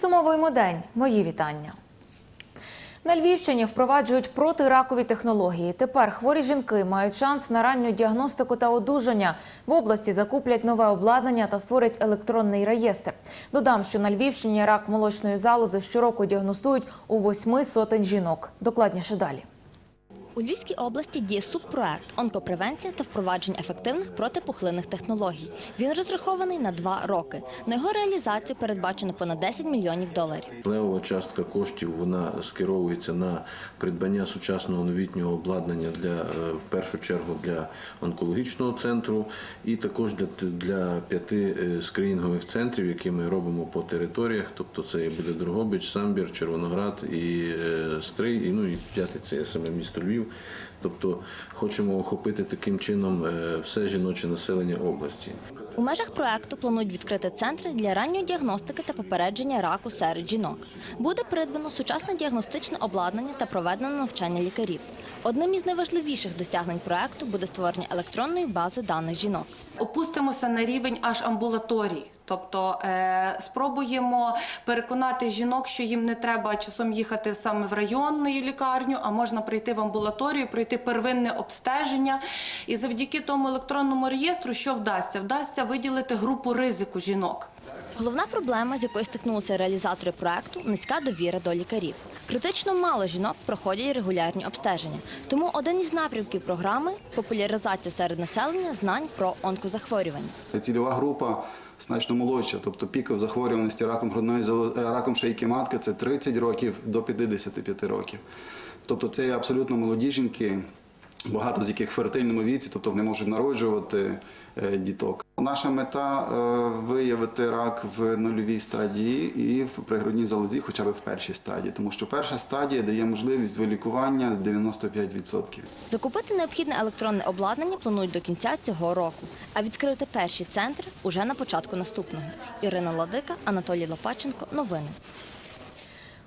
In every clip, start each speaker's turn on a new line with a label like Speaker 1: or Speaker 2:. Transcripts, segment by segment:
Speaker 1: Підсумовуємо день. Мої вітання. На Львівщині впроваджують протиракові технології. Тепер хворі жінки мають шанс на ранню діагностику та одужання. В області закуплять нове обладнання та створять електронний реєстр. Додам, що на Львівщині рак молочної залози щороку діагностують у восьми сотень жінок. Докладніше далі.
Speaker 2: У Львівській області діє субпроект онкопревенція та впровадження ефективних протипухлинних технологій. Він розрахований на два роки. На його реалізацію передбачено понад 10 мільйонів доларів.
Speaker 3: Левова частка коштів вона скеровується на придбання сучасного новітнього обладнання для е, в першу чергу для онкологічного центру і також для, для п'яти е, скринінгових центрів, які ми робимо по територіях. Тобто це буде Другобич, Самбір, Червоноград і е, Стрий, і ну і п'ятий це саме місто Львів. Тобто хочемо охопити таким чином е, все жіноче населення області.
Speaker 2: У межах проекту планують відкрити центри для ранньої діагностики та попередження раку серед жінок. Буде придбано сучасне діагностичне обладнання та проведено навчання лікарів. Одним із найважливіших досягнень проекту буде створення електронної бази даних жінок.
Speaker 4: опустимося на рівень аж амбулаторій. Тобто е, спробуємо переконати жінок, що їм не треба часом їхати саме в районну лікарню, а можна прийти в амбулаторію, пройти первинне обстеження. І завдяки тому електронному реєстру, що вдасться? Вдасться виділити групу ризику жінок.
Speaker 2: Головна проблема, з якою стикнулися реалізатори проекту низька довіра до лікарів. Критично мало жінок проходять регулярні обстеження. Тому один із напрямків програми популяризація серед населення знань про онкозахворювання.
Speaker 5: Цільова група значно молодша, тобто піков захворюваності раком грудної е, раком шийки матки це 30 років до 55 років. Тобто це абсолютно молоді жінки, багато з яких в фертильному віці, тобто вони можуть народжувати е, діток. Наша мета е, виявити рак в нульовій стадії і в пригрудній залозі, хоча б в першій стадії, тому що перша стадія дає можливість вилікування 95%.
Speaker 2: Закупити необхідне електронне обладнання планують до кінця цього року, а відкрити перші центри уже на початку наступного. Ірина Ладика, Анатолій Лопаченко. Новини.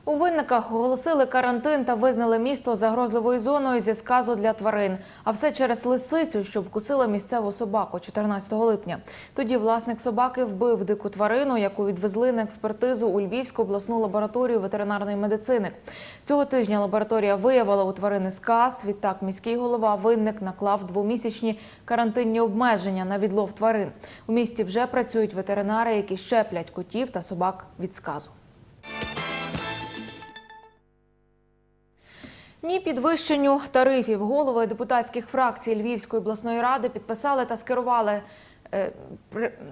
Speaker 1: У винниках оголосили карантин та визнали місто загрозливою зоною зі сказу для тварин. А все через лисицю, що вкусила місцеву собаку 14 липня. Тоді власник собаки вбив дику тварину, яку відвезли на експертизу у Львівську обласну лабораторію ветеринарної медицини. Цього тижня лабораторія виявила у тварини сказ. Відтак міський голова винник наклав двомісячні карантинні обмеження на відлов тварин. У місті вже працюють ветеринари, які щеплять котів та собак від сказу. Ні підвищенню тарифів голови депутатських фракцій Львівської обласної ради підписали та скерували е,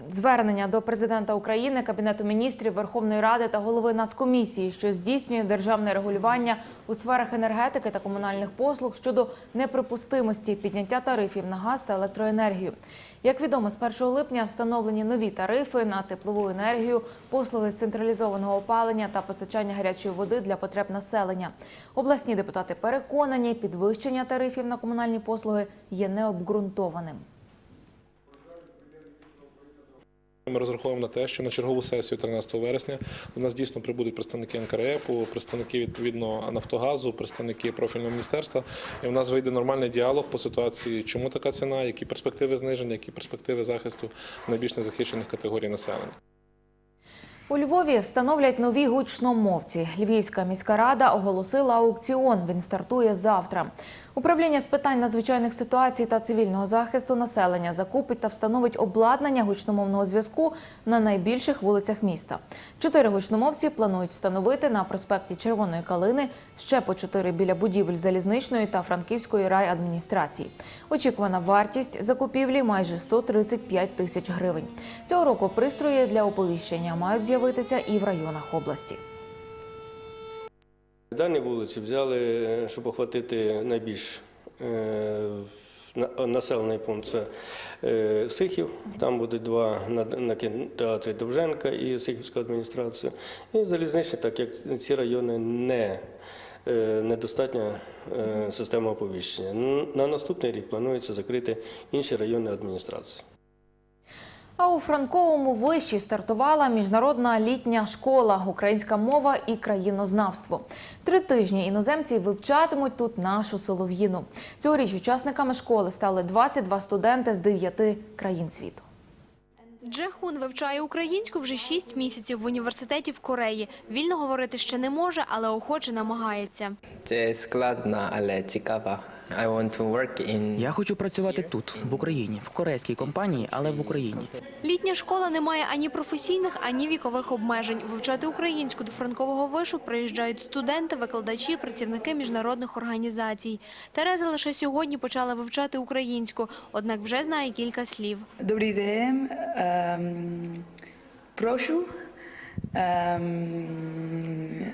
Speaker 1: звернення до президента України, Кабінету міністрів, Верховної Ради та голови Нацкомісії, що здійснює державне регулювання у сферах енергетики та комунальних послуг щодо неприпустимості підняття тарифів на газ та електроенергію. Як відомо, з 1 липня встановлені нові тарифи на теплову енергію, послуги з централізованого опалення та постачання гарячої води для потреб населення. Обласні депутати переконані, підвищення тарифів на комунальні послуги є необґрунтованим.
Speaker 6: Ми розраховуємо на те, що на чергову сесію 13 вересня у нас дійсно прибудуть представники НКРЕПу, представники відповідно Нафтогазу, представники профільного міністерства. І в нас вийде нормальний діалог по ситуації, чому така ціна, які перспективи зниження, які перспективи захисту найбільш незахищених категорій населення.
Speaker 1: У Львові встановлять нові гучномовці. Львівська міська рада оголосила аукціон. Він стартує завтра. Управління з питань надзвичайних ситуацій та цивільного захисту населення закупить та встановить обладнання гучномовного зв'язку на найбільших вулицях міста. Чотири гучномовці планують встановити на проспекті Червоної Калини, ще по чотири біля будівель залізничної та Франківської райадміністрації. Очікувана вартість закупівлі майже 135 тисяч гривень. Цього року пристрої для оповіщення мають з'явитися і в районах області.
Speaker 7: Дані вулиці взяли, щоб охватити найбільш е, населений пункт це е, Сихів. Там буде два на, кінотеатрі Довженка і Сихівська адміністрація. І залізничні, так як ці райони не е, недостатня система оповіщення. На наступний рік планується закрити інші районні адміністрації.
Speaker 1: А у Франковому виші стартувала міжнародна літня школа Українська мова і країнознавство. Три тижні іноземці вивчатимуть тут нашу солов'їну. Цьогоріч учасниками школи стали 22 студенти з 9 країн світу.
Speaker 8: Джехун вивчає українську вже 6 місяців в університеті в Кореї. Вільно говорити ще не може, але охоче намагається.
Speaker 9: Це складно, але цікаво. I want to work in
Speaker 10: Я хочу працювати тут, в Україні, в корейській компанії, але в Україні.
Speaker 8: Літня школа не має ані професійних, ані вікових обмежень. Вивчати українську до франкового вишу приїжджають студенти, викладачі, працівники міжнародних організацій. Тереза лише сьогодні почала вивчати українську, однак вже знає кілька слів.
Speaker 11: Dobrý den, um, прошу. Um,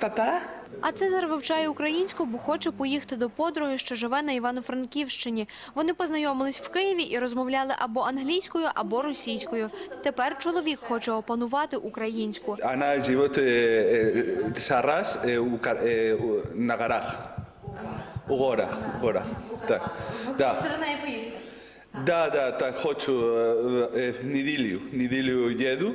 Speaker 11: папа.
Speaker 8: А Цезар вивчає українську, бо хоче поїхати до подруги, що живе на Івано-Франківщині. Вони познайомились в Києві і розмовляли або англійською, або російською. Тепер чоловік хоче опанувати українську.
Speaker 12: Она живет э, э, Сарас э, у Кар- э, у- на горах. У горах, горах. Так. Да.
Speaker 8: до неї поїхати?
Speaker 12: Да, да, так хочу э, э, в неділю. Неділю їду.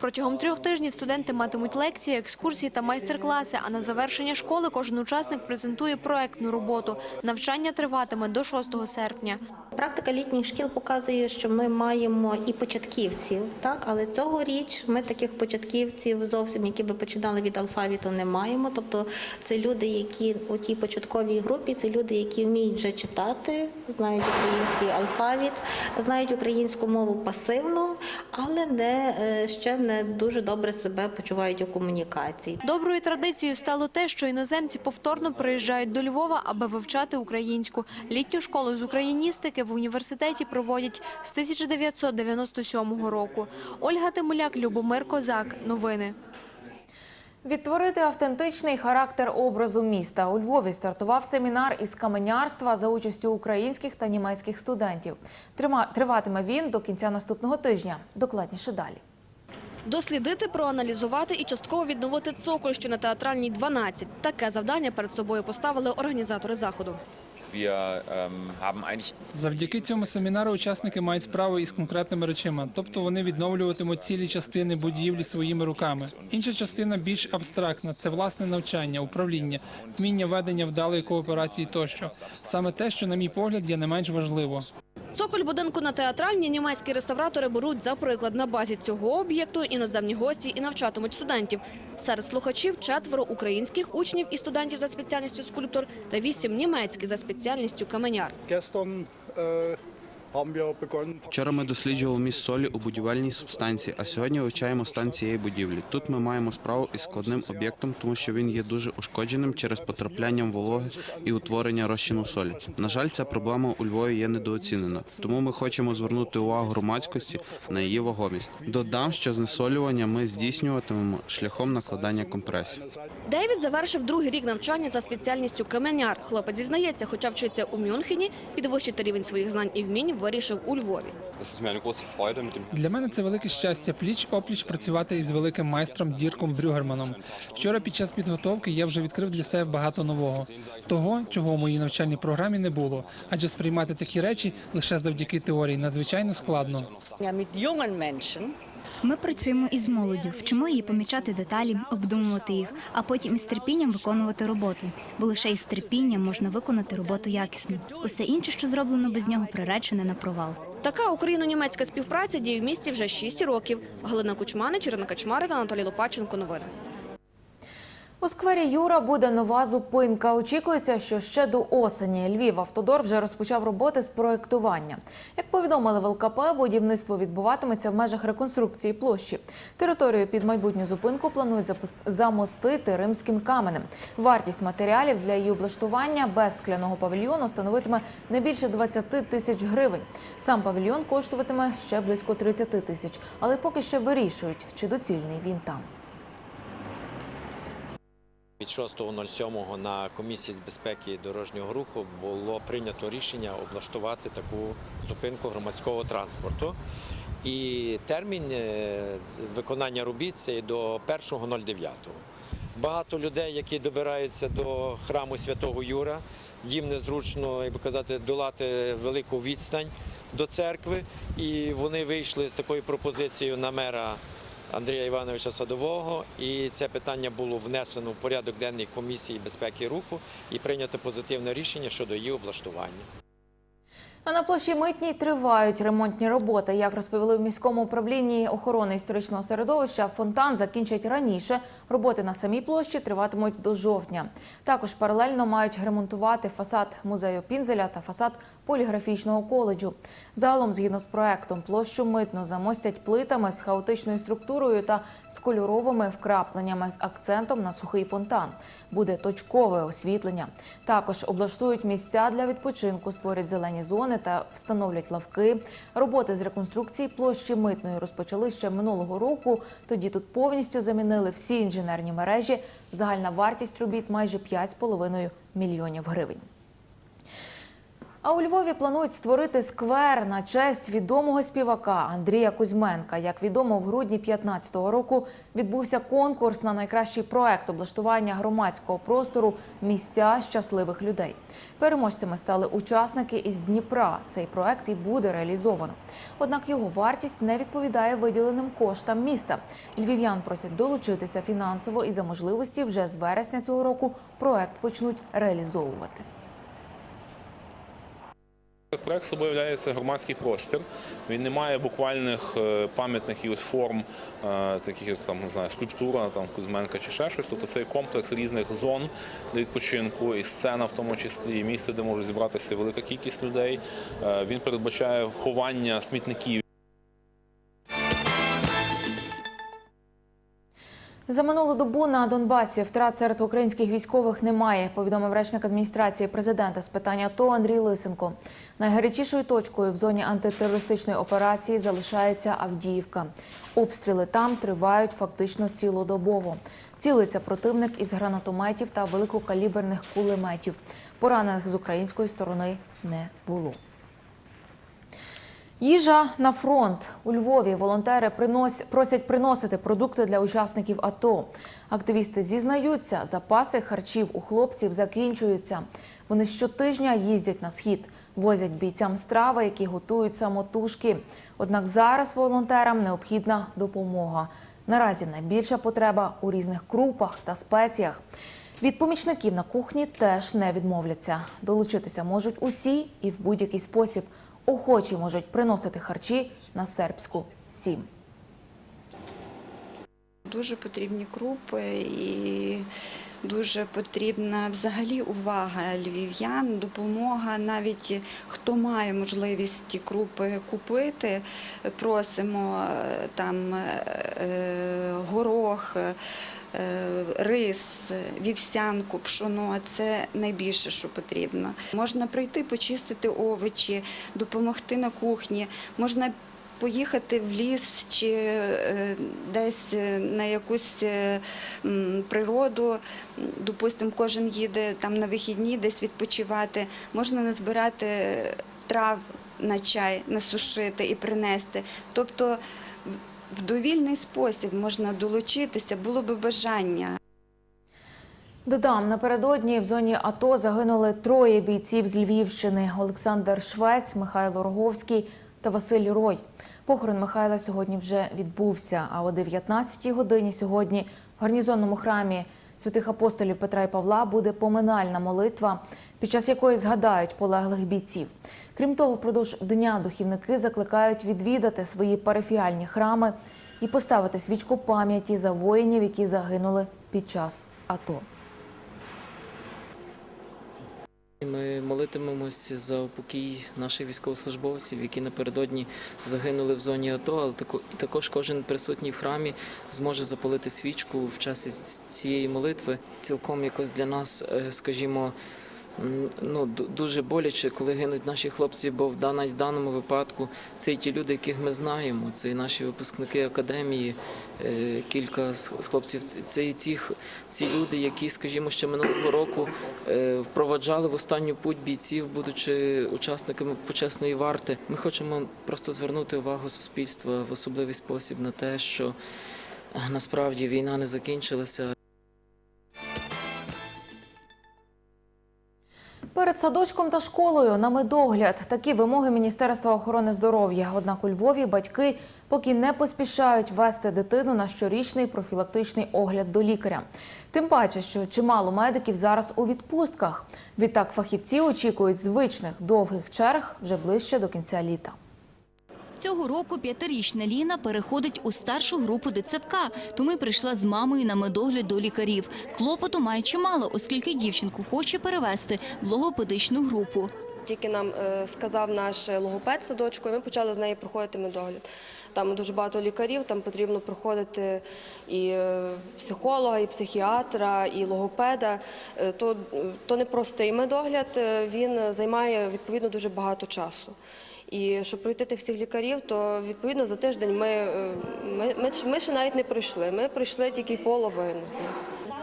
Speaker 8: Протягом трьох тижнів студенти матимуть лекції, екскурсії та майстер-класи. А на завершення школи кожен учасник презентує проектну роботу. Навчання триватиме до 6 серпня.
Speaker 13: Практика літніх шкіл показує, що ми маємо і початківців, так але цьогоріч ми таких початківців зовсім, які би починали від алфавіту, не маємо. Тобто це люди, які у тій початковій групі, це люди, які вміють вже читати, знають український алфавіт, знають українську мову пасивно, але не е, ще не дуже добре себе почувають у комунікації.
Speaker 8: Доброю традицією стало те, що іноземці повторно приїжджають до Львова, аби вивчати українську. Літню школу з україністики в університеті проводять з 1997 року. Ольга Тимуляк, Любомир Козак. Новини.
Speaker 1: Відтворити автентичний характер образу міста у Львові стартував семінар із каменярства за участю українських та німецьких студентів. Триватиме він до кінця наступного тижня. Докладніше далі.
Speaker 14: Дослідити, проаналізувати і частково відновити цоколь, що на театральній 12. Таке завдання перед собою поставили організатори заходу.
Speaker 15: Завдяки цьому семінару учасники мають справу із конкретними речами, тобто вони відновлюватимуть цілі частини будівлі своїми руками. Інша частина більш абстрактна це власне навчання, управління, вміння ведення вдалої кооперації тощо. Саме те, що, на мій погляд, є не менш важливо.
Speaker 14: Цоколь будинку на театральні німецькі реставратори беруть за приклад на базі цього об'єкту іноземні гості і навчатимуть студентів. Серед слухачів четверо українських учнів і студентів за спеціальністю скульптор та вісім німецьких за спеціальністю каменяр.
Speaker 16: Вчора ми досліджували міст солі у будівельній субстанції, а сьогодні вивчаємо стан цієї будівлі. Тут ми маємо справу із складним об'єктом, тому що він є дуже ушкодженим через потраплянням вологи і утворення розчину солі. На жаль, ця проблема у Львові є недооцінена, тому ми хочемо звернути увагу громадськості на її вагомість. Додам, що знесолювання ми здійснюватимемо шляхом накладання компресій.
Speaker 14: Дейвід завершив другий рік навчання за спеціальністю каменяр. Хлопець зізнається, хоча вчиться у Мюнхені, підвищити рівень своїх знань і вмінь вирішив у Львові.
Speaker 15: Для мене це велике щастя пліч опліч працювати із великим майстром Дірком Брюгерманом. Вчора під час підготовки я вже відкрив для себе багато нового, того, чого у моїй навчальній програмі не було. Адже сприймати такі речі лише завдяки теорії надзвичайно складно.
Speaker 17: Ми працюємо із молоддю, вчимо її помічати деталі, обдумувати їх, а потім із терпінням виконувати роботу. Бо лише із терпінням можна виконати роботу якісно. Усе інше, що зроблено без нього, приречене на провал.
Speaker 14: Така україно-німецька співпраця діє в місті вже 6 років. Галина Кучмани, Черена Качмарик, Анатолій Лопаченко. Новини.
Speaker 1: У сквері Юра буде нова зупинка. Очікується, що ще до осені Львів автодор вже розпочав роботи з проектування. Як повідомили в ЛКП, будівництво відбуватиметься в межах реконструкції площі. Територію під майбутню зупинку планують замостити римським каменем. Вартість матеріалів для її облаштування без скляного павільйону становитиме не більше 20 тисяч гривень. Сам павільйон коштуватиме ще близько 30 тисяч, але поки ще вирішують, чи доцільний він там.
Speaker 18: Від 6.07 на комісії з безпеки дорожнього руху було прийнято рішення облаштувати таку зупинку громадського транспорту. І термін е, виконання робіт це до 1.09. Багато людей, які добираються до храму святого Юра, їм незручно, як би казати, долати велику відстань до церкви. І вони вийшли з такою пропозицією на мера Андрія Івановича Садового, і це питання було внесено в порядок денний комісії безпеки руху і прийнято позитивне рішення щодо її облаштування.
Speaker 1: А на площі Митній тривають ремонтні роботи. Як розповіли в міському управлінні охорони історичного середовища, фонтан закінчать раніше. Роботи на самій площі триватимуть до жовтня. Також паралельно мають ремонтувати фасад музею Пінзеля та фасад поліграфічного коледжу. Загалом, згідно з проектом, площу митну замостять плитами з хаотичною структурою та з кольоровими вкрапленнями з акцентом на сухий фонтан. Буде точкове освітлення. Також облаштують місця для відпочинку, створять зелені зони та встановлять лавки. Роботи з реконструкції площі митної розпочали ще минулого року. Тоді тут повністю замінили всі інженерні мережі. Загальна вартість робіт майже 5,5 мільйонів гривень. А у Львові планують створити сквер на честь відомого співака Андрія Кузьменка. Як відомо, в грудні 2015 року відбувся конкурс на найкращий проект облаштування громадського простору місця щасливих людей. Переможцями стали учасники із Дніпра. Цей проект і буде реалізовано. Однак його вартість не відповідає виділеним коштам міста. Львів'ян просять долучитися фінансово і за можливості вже з вересня цього року проект почнуть реалізовувати.
Speaker 19: Проект собою є громадський простір. Він не має буквальних е, пам'ятних форм, е, таких як там не знаю, скульптура, там Кузьменка чи ще щось. Тобто це комплекс різних зон для відпочинку, і сцена, в тому числі, і місце, де може зібратися велика кількість людей. Е, Він передбачає ховання смітників.
Speaker 1: За минулу добу на Донбасі втрат серед українських військових немає, повідомив речник адміністрації президента з питання АТО Андрій Лисенко. Найгарячішою точкою в зоні антитерористичної операції залишається Авдіївка. Обстріли там тривають фактично цілодобово. Цілиться противник із гранатометів та великокаліберних кулеметів. Поранених з української сторони не було. Їжа на фронт у Львові волонтери принос... просять приносити продукти для учасників АТО. Активісти зізнаються, запаси харчів у хлопців закінчуються. Вони щотижня їздять на схід, возять бійцям страви, які готують самотужки. Однак зараз волонтерам необхідна допомога. Наразі найбільша потреба у різних крупах та спеціях. Від помічників на кухні теж не відмовляться. Долучитися можуть усі і в будь-який спосіб. Охочі можуть приносити харчі на сербську сім.
Speaker 20: Дуже потрібні крупи і дуже потрібна взагалі увага львів'ян, допомога. Навіть хто має можливість ті крупи купити, просимо е, там е, горох. Е, Рис, вівсянку, пшоно це найбільше, що потрібно. Можна прийти, почистити овочі, допомогти на кухні. Можна поїхати в ліс чи е, десь е, на якусь природу. Допустимо, кожен їде там на вихідні, десь відпочивати. Можна назбирати трав на чай, насушити і принести. Тобто в довільний спосіб можна долучитися, було би бажання.
Speaker 1: Додам, напередодні в зоні АТО загинули троє бійців з Львівщини: Олександр Швець, Михайло Роговський та Василь Рой. Похорон Михайла сьогодні вже відбувся. А о 19-й годині сьогодні в гарнізонному храмі святих апостолів Петра і Павла буде поминальна молитва, під час якої згадають полеглих бійців. Крім того, впродовж дня духівники закликають відвідати свої парафіальні храми і поставити свічку пам'яті за воїнів, які загинули під час АТО.
Speaker 21: Ми молитимемося за упокій наших військовослужбовців, які напередодні загинули в зоні АТО, але тако- також кожен присутній в храмі зможе запалити свічку в часі цієї молитви. Цілком якось для нас, е, скажімо, ну дуже боляче, коли гинуть наші хлопці, бо в дан- даному випадку це і ті люди, яких ми знаємо. Це і наші випускники академії. е, Кілька з хлопців Це- і ті, ці люди, які, скажімо, ще минулого року е, впроваджали в останню путь бійців, будучи учасниками почесної варти. Ми хочемо просто звернути увагу суспільства в особливий спосіб на те, що насправді війна не закінчилася.
Speaker 1: Перед садочком та школою на медогляд такі вимоги Міністерства охорони здоров'я. Однак у Львові батьки поки не поспішають вести дитину на щорічний профілактичний огляд до лікаря. Тим паче, що чимало медиків зараз у відпустках. Відтак фахівці очікують звичних довгих черг вже ближче до кінця літа.
Speaker 22: Цього року п'ятирічна Ліна переходить у старшу групу дитсадка, тому й прийшла з мамою на медогляд до лікарів. Клопоту має чимало, оскільки дівчинку хоче перевести в логопедичну групу.
Speaker 4: Тільки нам е, сказав наш логопед садочку, і ми почали з нею проходити медогляд. Там дуже багато лікарів, там потрібно проходити і е, психолога, і психіатра, і логопеда. Е, То, то не простий медогляд, він займає відповідно дуже багато часу. І щоб пройти тих всіх лікарів, то відповідно за тиждень ми, е, ми, ми, ми ще навіть не пройшли. Ми пройшли тільки половину з них.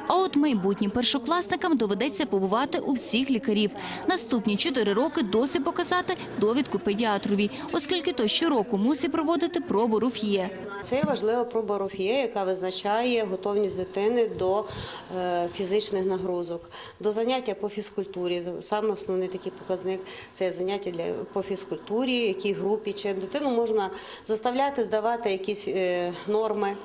Speaker 22: А от майбутнім першокласникам доведеться побувати у всіх лікарів. Наступні чотири роки досі показати довідку педіатрові, оскільки той щороку мусить проводити пробу руф'є.
Speaker 23: Це важлива проба Руф'є, яка визначає готовність дитини до е, фізичних нагрузок, до заняття по фізкультурі. Саме основний такий показник це заняття для по фізкультурі, якій групі чи дитину можна заставляти здавати якісь е, норми,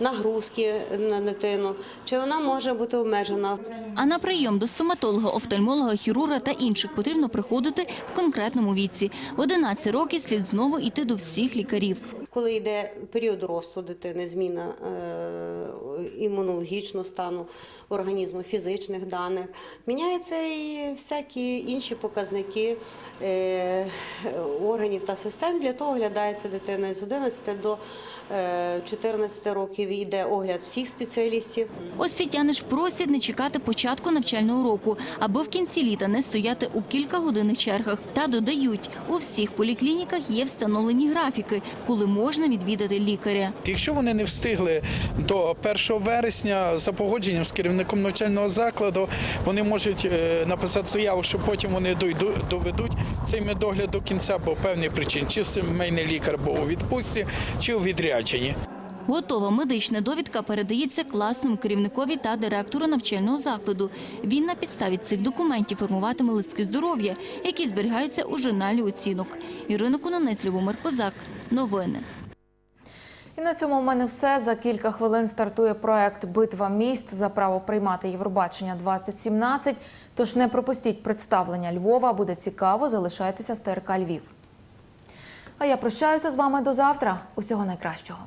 Speaker 23: нагрузки на дитину, чи вона може бути обмежена.
Speaker 22: А на прийом до стоматолога, офтальмолога, хірурга та інших потрібно приходити в конкретному віці. В 11 років слід знову йти до всіх лікарів.
Speaker 23: Коли йде період росту дитини, зміна е, імунологічного стану організму, фізичних даних, міняються і всякі інші показники е, органів та систем. Для того оглядається дитина з 11 до е, 14 років. Йде огляд всіх спеціалістів.
Speaker 22: Освітяни ж просять не чекати початку навчального року, аби в кінці літа не стояти у кілька годинних чергах. Та додають, у всіх поліклініках є встановлені графіки, коли можна відвідати лікаря.
Speaker 24: Якщо вони не встигли до 1 вересня за погодженням з керівником навчального закладу, вони можуть е, написати заяву, що потім вони доведуть цей медогляд до кінця, бо певний причин, чи сімейний лікар був у відпустці, чи у відрядженні.
Speaker 22: Готова медична довідка передається класному керівникові та директору навчального закладу. Він на підставі цих документів формуватиме листки здоров'я, які зберігаються у журналі оцінок. Ірина Кононець, Любомир Козак. Новини.
Speaker 1: І на цьому в мене все. За кілька хвилин стартує проект Битва міст за право приймати Євробачення 2017. Тож не пропустіть представлення Львова. Буде цікаво. Залишайтеся з ТРК Львів. А я прощаюся з вами до завтра. Усього найкращого.